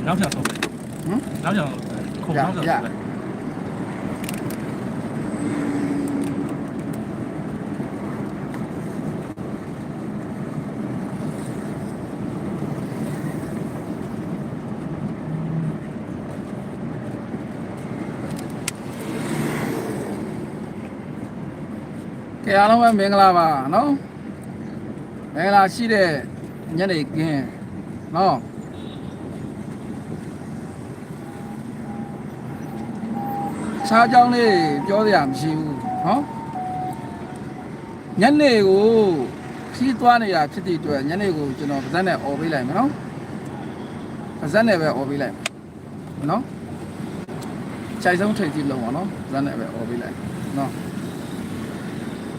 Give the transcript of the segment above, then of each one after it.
ပြီးနောက်ပြန်ဆုံးတယ်ဟမ်နောက်ပြန်ခုံနောက်ပြန်ဆုံးတယ်ကဲအားလုံးပဲမင်္ဂလာပါနော်မင်္ဂလာရှိတဲ့ညနေခင်းနော် ခြားကြောင်းလေးပြောစရာမရှိဘူးနော်ညနေကိုခီးသွားနေတာဖြစ်တဲ့အတွက်ညနေကိုကျွန်တော်ပါဇက်နဲ့អော်ပေးလိုက်မယ်နော်ပါဇက်နဲ့ပဲអော်ပေးလိုက်မယ်နော်ခြိုက်ဆုံးထိတ်ကြီးလုံးပါနော်ပါဇက်နဲ့ပဲអော်ပေးလိုက်နော်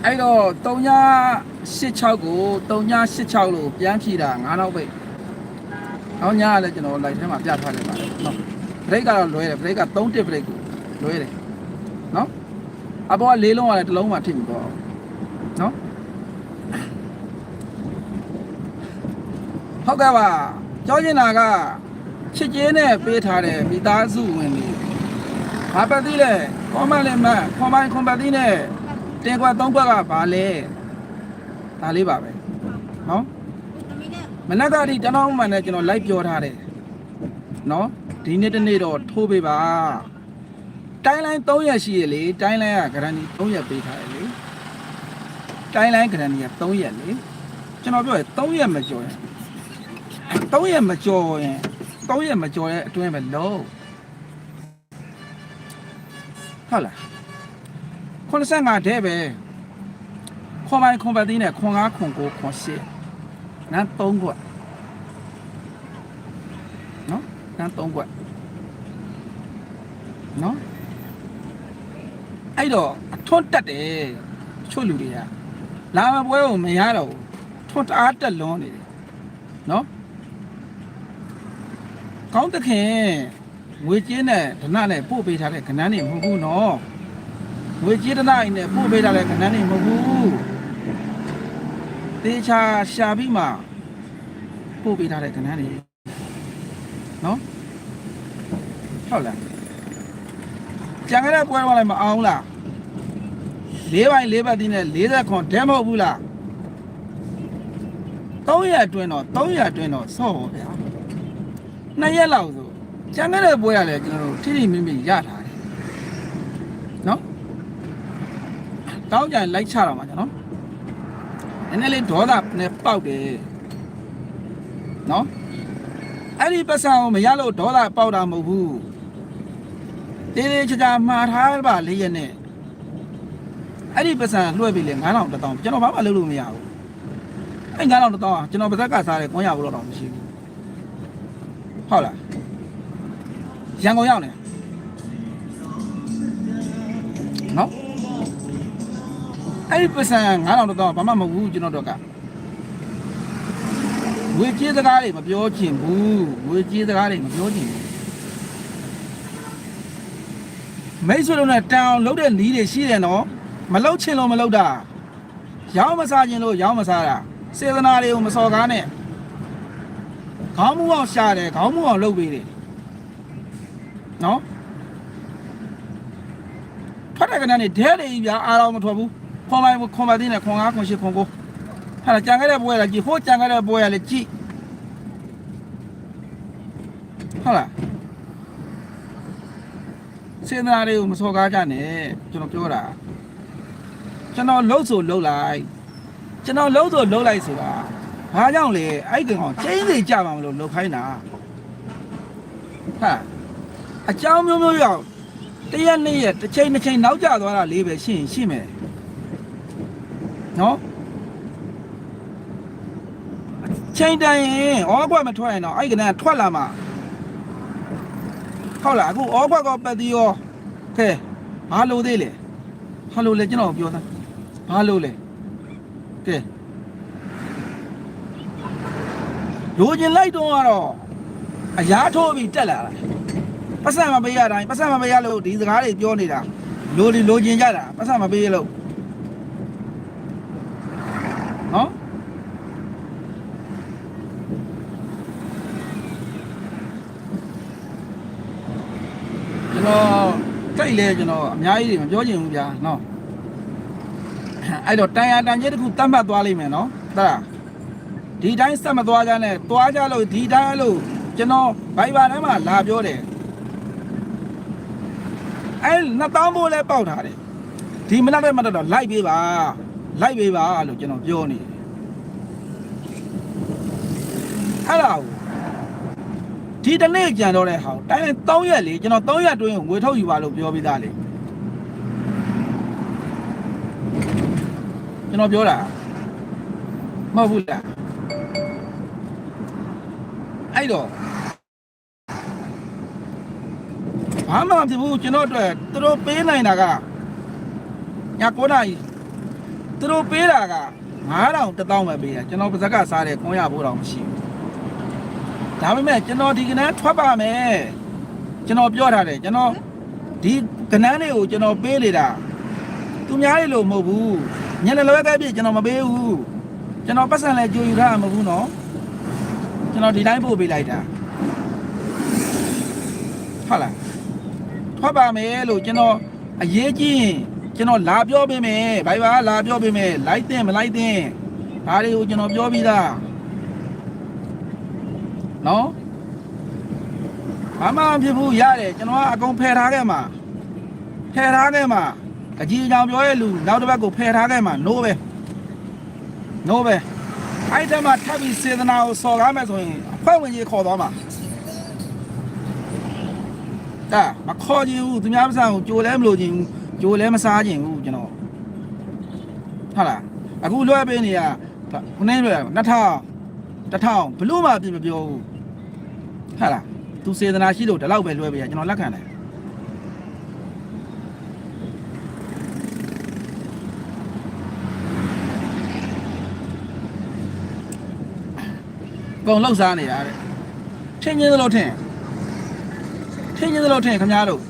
အဲ့တော့3986ကို3986လို့ပြန်ဖြီတာ9နောက်ပိတ်။နောက်ညကလည်းကျွန်တော် live ထဲမှာပြထားလိုက်ပါတယ်နော်။ break ကတော့လွဲတယ် breakက3တစ် break ကိုလွဲတယ်။ နော်။အပေါ်ကလေးလုံးကလည်းတစ်လုံးမှထိပြီပေါ့။နော်။ဟုတ်ကဲ့ပါ။ကြောကျင်တာကချစ်ချင်းနဲ့ပေးထားတဲ့မိသားစုဝင်တွေ။ဘာပတ်သေးလဲ။ခေါမလည်းမခေါမိုင်းခွန်ပတ်သေးနဲ့တင်ကွာသုံးခွက်ကဘာလဲဒါလေးပါပဲနော်မနက်ကဒီတနောင်းမှန်နဲ့ကျွန်တော်လိုက်ပြောထားတယ်နော်ဒီနေ့တနေ့တော့ထိုးပေးပါ တိုင်းလိုင်း3ရက်ရှိရလေတိုင်းလိုင်းကဂရန်တီ3ရက်ပေးထားတယ်လေတိုင်းလိုင်းဂရန်တီက3ရက်လေကျွန်တော်ပြောရ3ရက်မကျော်ရင်3ရက်မကျော်ရင်3ရက်မကျော်ရဲ့အတွင်းပဲလုံးဟုတ်လား85တဲ့ပဲခွန်မိုင်းခွန်ပတ်သေးနဲ့ခွန်9ခွန်9ခွန်10နန်း3ခွက်နော်နန်း3ခွက်နော် အဲ့တော့အထွန်းတက်တယ်ချို့လူတွေကလာမပွဲကိုမရတော့ဘူးထွန်းတအားတက်လွန်းနေတယ်နော်ကောင်းသခင်ငွေကြေးနဲ့ဓနနဲ့ပို့ပေးထားတဲ့ကဏ္ဍနေမဟုတ်ဘူးနော်ငွေကြေးတနာအိမ်နဲ့ပို့ပေးတာလည်းခဏနေမဟုတ်ဘူးတေချာရှာပြီးမှပို့ပေးထားတဲ့ခဏနေနော်ဟုတ်လားကြံခဲ့တဲ့ပွဲတော့လည်းမအောင်လား ၄ပိုင်း၄ဘတ်တင်းနဲ့40ခွန်ဒဲမဟုတ်ဘူးလား300အတွင်းတော့300အတွင်းတော့ဆော့ပါဗျာနှစ်ရက်လောက်ဆိုကြံခဲ့တဲ့ပွဲကလည်းကျွန်တော်တို့ထိထိမိမိရထားတယ်နော်တောင်းကြရင်လိုက်ချတော့မှာကျွန်တော်နည်းနည်းလေးဒေါသနဲ့ပေါက်တယ်နော်အဲ့ဒီပတ်စံကိုမရလို့ဒေါသပေါက်တာမဟုတ်ဘူးတေးသေးချာချာမှားထားပါလေးရက်နဲ့ အဲ့ဒီပတ်စံလွှဲပြီလေ9000တစ်တောင်းကျွန်တော်ဘာမှလုပ်လို့မရဘူးအဲ့9000တစ်တောင်းอ่ะကျွန်တော်ပါဇက်ကစားတယ်ကွန်ရဘူးတော့မရှိဘူးဟုတ်လားရန်ကုန်ရောက်နေနော်အဲ့ဒီပတ်စံ9000တော့ဘာမှမဟုတ်ဘူးကျွန်တော်တို့ကငွေကြေးစကားတွေမပြောချင်ဘူးငွေကြေးစကားတွေမပြောချင်ဘူးမိတ်ဆွေတို့နဲ့တန်အောင်လုပ်တဲ့နီးတွေရှိတယ်နော် မလုပ်ချင်လို့မလုပ်တာရောင်းမစားချင်လို့ရောင်းမစားတာစေတနာတွေကိုမစော်ကားနဲ့ခေါင်းမူအောင်ရှာတယ်ခေါင်းမူအောင်လုပ်ပေးတယ်နော်ထွက်တဲ့ကနေဒဲတွေကြီးဗျာအားတော့မထွက်ဘူးခွန်မိုင်းခွန်ပါသေးနဲ့ခွန်9ခွန်10ခွန်9ဟာကြံခဲ့တဲ့ပွဲကကြည့်ဟိုကြံခဲ့တဲ့ပွဲကလည်းကြည့်ဟုတ်လားစေနာတွေကိုမစော်ကားကြနဲ့ကျွန်တော်ပြောတာ ကျွန်တော်လှုပ်ဆိုလှုပ်လိုက်ကျွန်တော်လှုပ်ဆိုလှုပ်လိုက်ဆိုတာဘာကြောင့်လဲအဲ့ဒီကောင်ချင်းစီကြမှာမလို့လှုပ်ခိုင်းတာဟာအကြောင်းမျိုးမျိုးရောတရက်နှစ်ရက်တစ်ချိန်တစ်ချိန်နောက်ကျသွားတာလေးပဲရှင်းရှင်းမယ်နော်ချိန်တိုင်ရင်ဩကွက်မထွက်ရင်တော့အဲ့ကနထွက်လာမှာဟုတ်လားအခုဩကွက်ကပတ်သီးရောခဲဘာလို့သေးလဲဘာလို့လဲကျွန်တော်ပြောသား ဘာလို့လဲကဲလိုချင်လိုက်တော့ကတော့အရာထိုးပြီးတက်လာတာပတ်စံမပေးရတိုင်းပတ်စံမပေးရလို့ဒီစကားတွေပြောနေတာလိုလီလိုချင်ကြတာပတ်စံမပေးရလို့နော်ကျွန်တော်တိတ်လဲကျွန်တော်အများကြီးတွေမပြောချင်ဘူးဗျာနော် အဲ့တော့တန်ရာတန်ကြီးတစ်ခုတတ်မှတ်သွားလိမ့်မယ်နော်ဟုတ်လားဒီတိုင်းစက်မသွားကြနဲ့သွားကြလို့ဒီတိုင်းလို့ကျွန်တော်ဘိုင်ဘာထဲမှာလာပြောတယ်အဲ့နှစ်တောင်းဖို့လဲပေါက်ထားတယ်ဒီမနက်တည်းမနက်တော့လိုက်ပေးပါလိုက်ပေးပါလို့ကျွန်တော်ပြောနေတယ်အဲ့ဒါကိုဒီတနေ့ကြံတော့တဲ့ဟောင်းတိုင်း3ရက်လေကျွန်တော်3ရက်တွင်းကိုငွေထုတ်ယူပါလို့ပြောပြီးသားလေ ကျွန်တော်ပြောတာမဟုတ်ဘူးလားအဲ့တော့ဘာမှမဖြစ်ဘူးကျွန်တော်အတွက်သူတို့ပေးနိုင်တာကည9နာရီသူတို့ပေးတာက9000 1000ပဲပေးတာကျွန်တော်ပါဇက်ကစားတဲ့900ဘိုးတော့မရှိဘူးဒါပေမဲ့ကျွန်တော်ဒီကနန်းထွက်ပါမယ်ကျွန်တော်ပြောထားတယ်ကျွန်တော်ဒီကနန်းတွေကိုကျွန်တော်ပေးနေတာသူများတွေလို့မဟုတ်ဘူး ညနေလွဲကဲပြည့်ကျွန်တော်မပေးဘူးကျွန်တော်ပတ်စံလဲကြိုယူထားမှာမဟုတ်ဘူးနော်ကျွန်တော်ဒီတိုင်းပို့ပေးလိုက်တာဟုတ်လားထွက်ပါမယ်လို့ကျွန်တော်အရေးကြီးရင်ကျွန်တော်လာပြောပေးမယ်ဘိုင်ဘာလာပြောပေးမယ်လိုက်တဲ့မလိုက်တဲ့ဒါတွေကိုကျွန်တော်ပြောပြီးသားနော်ဘာမှမဖြစ်ဘူးရတယ်ကျွန်တော်ကအကုန်ဖယ်ထားခဲ့မှာဖယ်ထားခဲ့မှာ အကြီးအကြောင်ပြောရဲ့လူနောက်တစ်ပတ်ကိုဖယ်ထားခဲ့မှာ no ပဲ no ပဲအဲ့တမှာထပ်ပြီးစေတနာကိုစော်ကားမယ်ဆိုရင်အဖွဲ့ဝင်ကြီးခေါ်သွားမှာဒါမခေါ်ခြင်းဘူးသူများမစားဘူးကြိုလဲမလို့ခြင်းဘူးကြိုလဲမစားခြင်းဘူးကျွန်တော်ဟုတ်လားအခုလွှဲပေးနေရခုနကပြော2000တထောင်ဘလို့မှအပြစ်မပြောဘူးဟာလားသူစေတနာရှိလို့ဒီလောက်ပဲလွှဲပေးရကျွန်တော်လက်ခံတယ် အကုန်လောက်စားနေတာတဲ့ထင်းချင်းသလိုထင်းထင်းချင်းသလိုထင်းခင်ဗျားတို့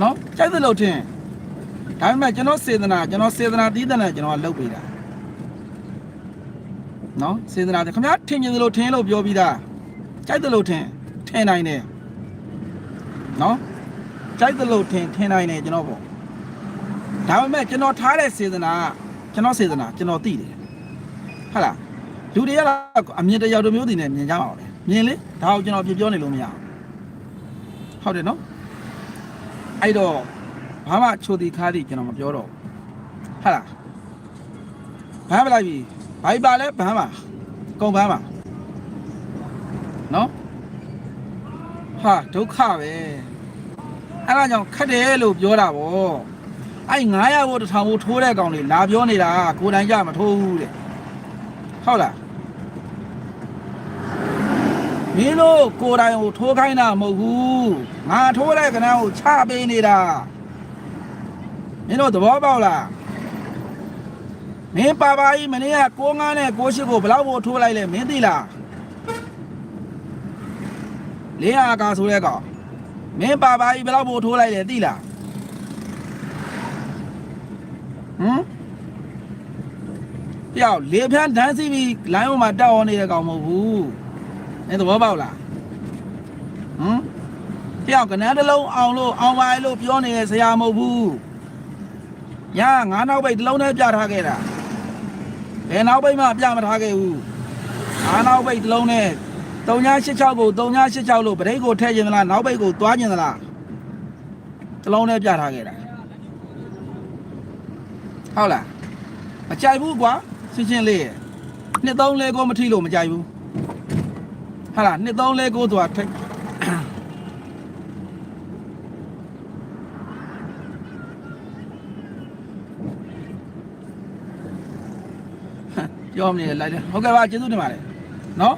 နော်ကြိုက်သလိုထင်းဒါပေမဲ့ကျွန်တော်စေတနာကျွန်တော်စေတနာတီးတဲ့နဲ့ကျွန်တော်ကလုပ်ပေးတာနော်စေတနာတယ်ခင်ဗျားထင်ကြသလိုထင်လို့ပြောပြီးသားကြိုက်သလိုထင်ထင်နိုင်တယ်နော်ကြိုက်သလိုထင်ထင်နိုင်တယ်ကျွန်တော်ပေါ့ဒါပေမဲ့ကျွန်တော်ထားတဲ့စေတနာကကျွန်တော်စေတနာကျွန်တော်သိတယ်ဟုတ်လား လူတွေကအမြင်တစ်ယောက်တစ်မျိုးတည်နေမြင်ကြအောင်လေမြင်လေဒါကိုကျွန်တော်ပြပြောနေလို့မရဘူးဟုတ်တယ်နော်အဲ့တော့ဘာမှချိုတီခါးတီကျွန်တော်မပြောတော့ဘူးဟုတ်လားဘာမလိုက်ပြီဘိုက်ပါလဲဘမ်းပါကုန်ဘမ်းပါနော်ဟာဒုက္ခပဲအဲ့ဒါကြောင့်ခက်တယ်လို့ပြောတာဗောအဲ့900ဘို့1000ဘို့ထိုးတဲ့ကောင်တွေလာပြောနေတာကိုယ်တိုင်ကြမထိုးဘူးတဲ့ဟုတ်လား မင်းတို့ကိုယ်တိုင်ကိုထိုးခိုင်းတာမဟုတ်ဘူးငါထိုးတဲ့ကနန်းကိုချပေးနေတာမင်းတို့သဘောပေါက်လားမင်းပါပါကြီးမနေ့က65နဲ့68ကိုဘယ်လောက်ဖို့ထိုးလိုက်လဲမင်းသိလားလင်းအားကာဆိုတဲ့ကောင်မင်းပါပါကြီးဘယ်လောက်ဖို့ထိုးလိုက်လဲသိလားဟမ်ပြောက်လေဖြန်းဒန်းစီပြီးလိုင်းပေါ်မှာတက်အောင်နေတဲ့ကောင်မဟုတ်ဘူး အဲသဘောပေါက်လားဟမ်ပြောက်ကနန်းတစ်လုံးအောင်လို့အောင်ပါလို့ပြောနေတဲ့ဆရာမဟုတ်ဘူးညငါးနောက်ပိတ်တစ်လုံးနဲ့ပြထားခဲ့တာဘယ်နောက်ပိတ်မှပြမထားခဲ့ဘူးအာနောက်ပိတ်တစ်လုံးနဲ့3986ကို3986လို့ဗရိတ်ကိုထည့်ခြင်းသလားနောက်ပိတ်ကိုသွားခြင်းသလားတစ်လုံးနဲ့ပြထားခဲ့တာဟုတ်လားမကြိုက်ဘူးကွာရှင်းရှင်းလေးရနှစ်သုံးလေးကိုမထိလို့မကြိုက်ဘူး ဟုတ်လားနှစ်သုံးလေးကိုသူကထိတ်ပြောမနေလိုက်တယ်ဟုတ်ကဲ့ပါကျေးဇူးတင်ပါတယ်နော်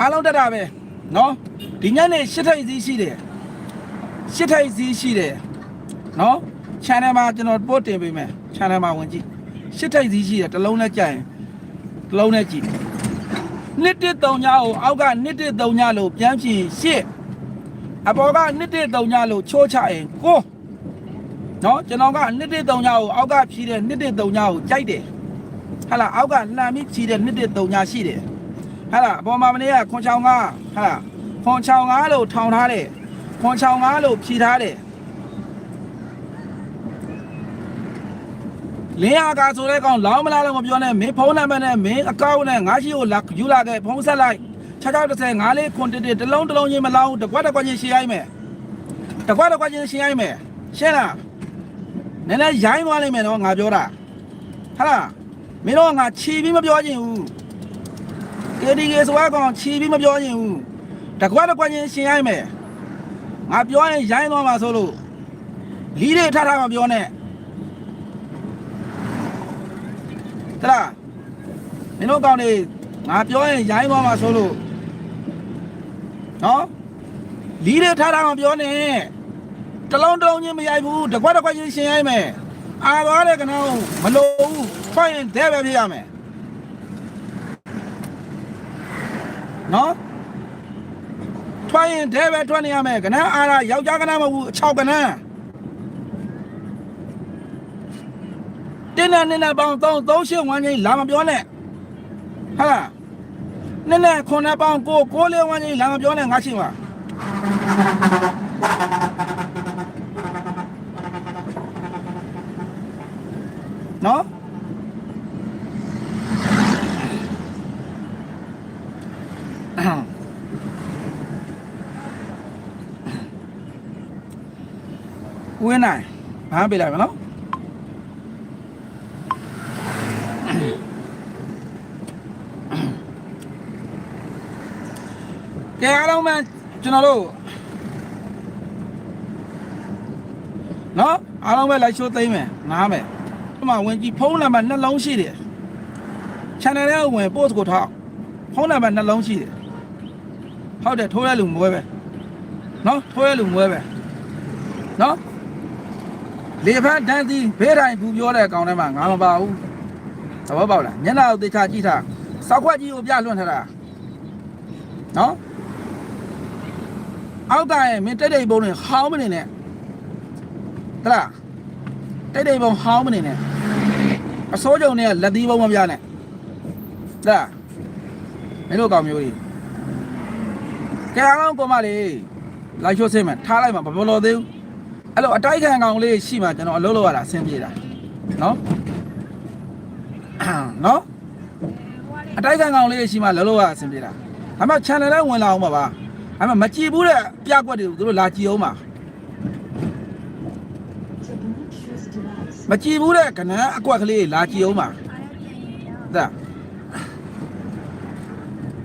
အားလုံးတက်တာပဲနော်ဒီညနေရှစ်ထိပ်စီးရှိတယ်ရှစ်ထိပ်စီးရှိတယ် နော် channel မှာကျွန်တော်ပို့တင်ပေးမယ် channel မှာဝင်ကြည့်ရှစ်ထိပ်စီးရှိတယ်တစ်လုံးနဲ့ကြိုက်ရင်တစ်လုံးနဲ့ကြည့်နှစ်တစ်တုံညာကိုအောက်ကနှစ်တစ်တုံညာလို့ပြန်ဖြည့်ရှစ်အပေါ်ကနှစ်တစ်တုံညာလို့ချိုးချရင်ကိုနော်ကျွန်တော်ကနှစ်တစ်တုံညာကိုအောက်ကဖြည့်တဲ့နှစ်တစ်တုံညာကိုကြိုက်တယ်ဟာလားအောက်ကလှမ်းပြီးချီတဲ့နှစ်တစ်တုံညာရှိတယ်ဟာလားအပေါ်မှာမနေ့ကခွန်ချောင်းကဟာလားခွန်ချောင်းကားလို့ထောင်ထားတယ်ခွန်ချောင်းကားလို့ဖြီထားတယ် လင်းအားကဆိုတဲ့ကောင်လောင်းမလားလို့မပြောနဲ့မင်းဖုန်းနံပါတ်နဲ့မင်းအကောင့်နဲ့ငါရှိကိုလာယူလာခဲ့ဖုန်းဆက်လိုက်6630 5လေးခွန်တစ်တစ်တစ်လုံးတစ်လုံးချင်းမလောင်းတကွက်တကွက်ချင်းရှင်းရိုက်မယ်တကွက်တကွက်ချင်းရှင်းရိုက်မယ်ရှင်းလားနည်းနည်းရိုင်းသွားလိမ့်မယ်နော်ငါပြောတာဟာလားမင်းတို့ကငါခြီပြီးမပြောချင်ဘူး KDK ဆိုတဲ့ကောင်ခြီပြီးမပြောချင်ဘူးတကွက်တကွက်ချင်းရှင်းရိုက်မယ်ငါပြောရင်ရိုင်းသွားမှာဆိုလို့လီးတွေထထမပြောနဲ့ တလားမင်းတို့ကောင်းနေငါပြောရင်ရိုင်းသွားမှာဆိုလို့နော်လီးတွေထားတာမပြောနဲ့တလုံးတလုံးချင်းမရိုက်ဘူးတကွက်တကွက်ချင်းရှင်းရိုက်မယ်အာသွားတဲ့ကနောင်းမလို့ဘူးဖွင့်ရင်ဒဲပဲပြရမယ်နော်ထွက်ရင်ဒဲပဲထွက်နေရမယ်ကနန်းအားရယောက်ျားကနန်းမဟုတ်ဘူးအချောက်ကနန်း တင်းနဲ့နင်းနဲ့ပေါင်း3 3ရှင်းဝမ်းချင်းလာမပြောနဲ့ဟာလားနင်းနဲ့ခွန်နဲ့ပေါင်းကိုကိုလေးဝမ်းချင်းလာမပြောနဲ့ငါရှင်းပါနော်ဝင်းနိုင်ဘာပေးလိုက်မနော် ကဲအားလုံးပဲကျွန်တော်တို့နော်အားလုံးပဲလိုက်ရှိုးသိမ်းမယ်နားမယ်ဒီမှာဝင်ကြည့်ဖုန်းနံပါတ်နှလုံးရှိတယ် channel ထဲကိုဝင် post ကိုထောက်ဖုန်းနံပါတ်နှလုံးရှိတယ်ဟုတ်တယ်ထိုးရလူမွဲပဲနော်ထိုးရလူမွဲပဲနော်လေဖန်းတန်းစီဘေးတိုင်းဘူးပြောတဲ့အကောင်ထဲမှာငါမပါဘူးသဘောပေါက်လားမျက်နှာကိုသေချာကြည့်ထားစောက်ခွက်ကြီးကိုပြလွှင့်ထားတာနော် အောက်ကရင်မင်းတိတ်တိတ်ပုံနဲ့ဟောင်းမနေနဲ့တလားတိတ်တိတ်ပုံဟောင်းမနေနဲ့အစိုးကြုံနဲ့လက်သီးပုံမပြနဲ့တလားမင်းတို့ကောင်မျိုးကြီးကဲအောင်ကောင်မလေးလိုက်ချိုးစင်းမယ်ထားလိုက်မှာမပြောလို့သေးဘူးအဲ့လိုအတိုက်ခံကောင်လေးရှိမှကျွန်တော်အလုပ်လုပ်ရတာအဆင်ပြေတာနော်နော်အတိုက်ခံကောင်လေးရှိမှလုပ်လို့ရတာအဆင်ပြေတာဒါမှ channel ထဲဝင်လာအောင်ပါပါ အဲ့မှာမကြည်ဘူးတဲ့ပြကွက်တွေကိုသူတို့လာကြည်အောင်ပါမကြည်ဘူးတဲ့ကနန်းအကွက်ကလေးလာကြည်အောင်ပါဒါ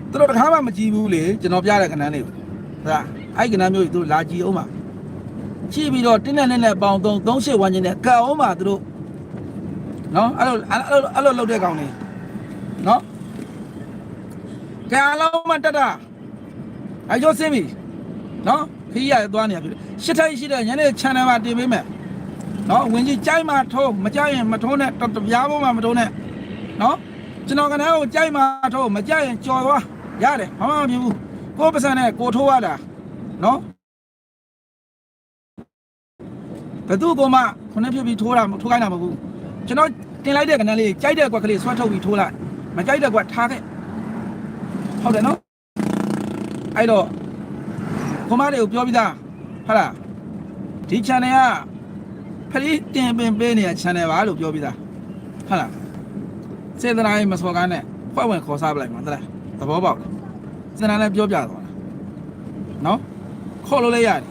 သူတို့တခါမှမကြည်ဘူးလေကျွန်တော်ပြတဲ့ကနန်းလေးဒါအဲ့ကနန်းမျိုးကြီးသူတို့လာကြည်အောင်ပါကြည့်ပြီးတော့တင်းနဲ့နဲ့နဲ့ပေါင်သုံးသုံးရှစ်ဝန်းကျင်နဲ့ကတ်အောင်ပါသူတို့နော်အဲ့လိုအဲ့လိုအဲ့လိုလုပ်တဲ့ကောင်လေးနော်ကဲအားလုံးမတက်တာ အကျိုးစင်းပြီနော်ခီးရသွားနေရပြီရှစ်ထိုင်ရှိတဲ့ညနေ channel မှာတင်ပေးမယ်နော်ဝင်ကြီးကြိုက်မှထိုးမကြိုက်ရင်မထိုးနဲ့တတပြားပေါ်မှာမထိုးနဲ့နော်ကျွန်တော်ကလည်းကိုကြိုက်မှထိုးမကြိုက်ရင်ကြော်သွားရတယ်ဘာမှမဖြစ်ဘူးကိုယ်ပစံနဲ့ကိုထိုးရတာနော်ဘယ်သူကမှခုနှစ်ဖြစ်ပြီးထိုးတာထိုးခိုင်းတာမဟုတ်ဘူးကျွန်တော်တင်လိုက်တဲ့ကနန်းလေးကြိုက်တဲ့ကွက်ကလေးဆွဲထုတ်ပြီးထိုးလိုက်မကြိုက်တဲ့ကွက်ထားခဲ့ဟုတ်တယ်နော် အဲ့တော့ခွန်မတွေကိုပြောပြီးသားဟုတ်လားဒီ channel ကဖရီးတင်ပင်ပေးနေတဲ့ channel ပါလို့ပြောပြီးသားဟုတ်လားစေတနာရေးမစော်ကားနဲ့ဖွဲ့ဝင်ခေါ်စားပလိုက်မှာတလားသဘောပေါက်လားစေတနာလည်းပြောပြသွားတာနော်ခေါ်လို့လည်းရတယ်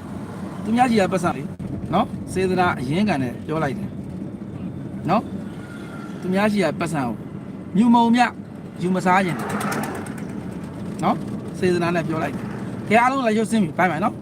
သူများကြီးကပတ်စံလေနော်စေတနာအရင်ကန်နဲ့ပြောလိုက်တယ်နော်သူများကြီးကပတ်စံကိုမြူမုံမြယူမစားရင်နော် စေတနာနဲ့ပြောလိုက်တယ်။ခဲအားလုံးလည်းရုပ်စင်းပြီဘိုင်ဘိုင်နော်။